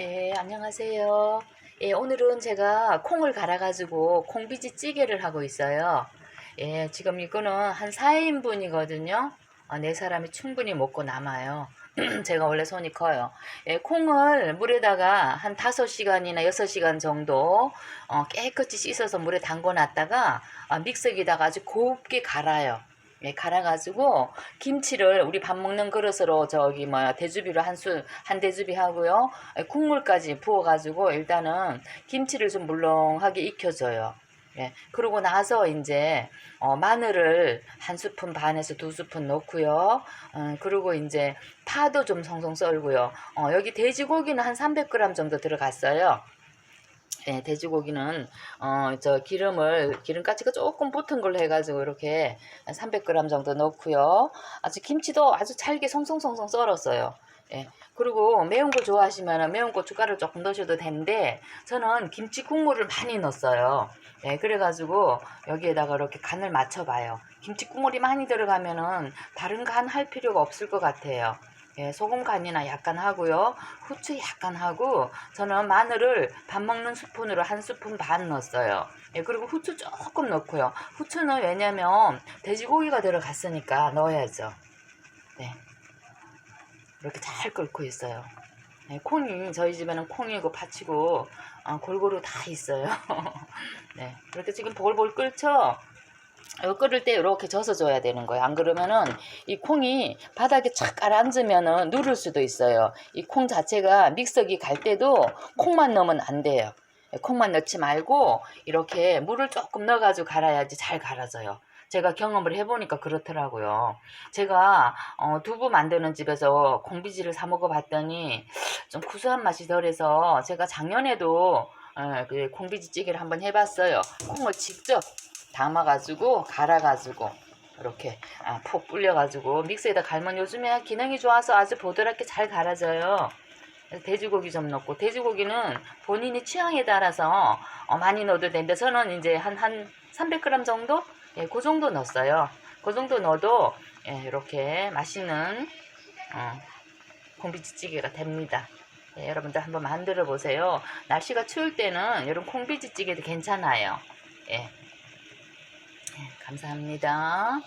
예, 안녕하세요. 예, 오늘은 제가 콩을 갈아가지고 콩비지 찌개를 하고 있어요. 예, 지금 이거는 한 4인분이거든요. 어, 네 사람이 충분히 먹고 남아요. 제가 원래 손이 커요. 예, 콩을 물에다가 한 5시간이나 6시간 정도 어, 깨끗이 씻어서 물에 담궈 놨다가 아, 믹서기다가 아주 곱게 갈아요. 예, 갈아가지고 김치를 우리 밥 먹는 그릇으로 저기 뭐야 대주비로 한수한 대주비 하고요 예, 국물까지 부어가지고 일단은 김치를 좀 물렁하게 익혀줘요. 예, 그러고 나서 이제 어, 마늘을 한 스푼 반에서 두 스푼 넣고요. 어, 그리고 이제 파도 좀 송송 썰고요. 어, 여기 돼지고기는 한 300g 정도 들어갔어요. 예, 돼지고기는 어, 저 기름을 기름가치가 조금 붙은 걸로 해가지고 이렇게 한 300g 정도 넣고요. 아주 김치도 아주 잘게 송송송송 썰었어요. 예. 그리고 매운 거 좋아하시면 매운 고춧가루 조금 넣으셔도 되는데 저는 김치 국물을 많이 넣었어요. 예, 그래가지고 여기에다가 이렇게 간을 맞춰봐요. 김치 국물이 많이 들어가면은 다른 간 할 필요가 없을 것 같아요. 예, 소금 간이나 약간 하고요. 후추 약간 하고 저는 마늘을 밥 먹는 스푼으로 한 스푼 반 넣었어요. 예, 그리고 후추 조금 넣고요. 후추는 왜냐면 돼지고기가 들어갔으니까 넣어야죠. 네. 이렇게 잘 끓고 있어요. 네, 콩이 저희 집에는 콩이고 팥이고 어, 골고루 다 있어요. 네, 이렇게 지금 보글보글 끓죠. 끓을 때 이렇게 젖어 줘야 되는 거예요. 안 그러면은 이 콩이 바닥에 착 가라앉으면은 누를 수도 있어요. 이 콩 자체가 믹서기 갈 때도 콩만 넣으면 안 돼요. 콩만 넣지 말고 이렇게 물을 조금 넣어가지고 갈아야지 잘 갈아져요. 제가 경험을 해보니까 그렇더라고요. 제가 어, 두부 만드는 집에서 콩비지를 사 먹어봤더니 좀 구수한 맛이 덜해서 제가 작년에도 어, 그 콩비지 찌개를 한번 해봤어요. 콩을 직접 담아가지고 갈아가지고 이렇게 아, 푹 불려가지고 믹스에다 갈면 요즘에 기능이 좋아서 아주 보드랍게 잘 갈아져요. 돼지고기 좀 넣고 돼지고기는 본인이 취향에 따라서 어, 많이 넣어도 되는데 저는 이제 한 한 300g 정도 예, 그 정도 넣었어요. 그 정도 넣어도 예, 이렇게 맛있는 어, 콩비지찌개가 됩니다. 예, 여러분들 한번 만들어 보세요. 날씨가 추울 때는 이런 콩비지찌개도 괜찮아요. 예. 예, 감사합니다.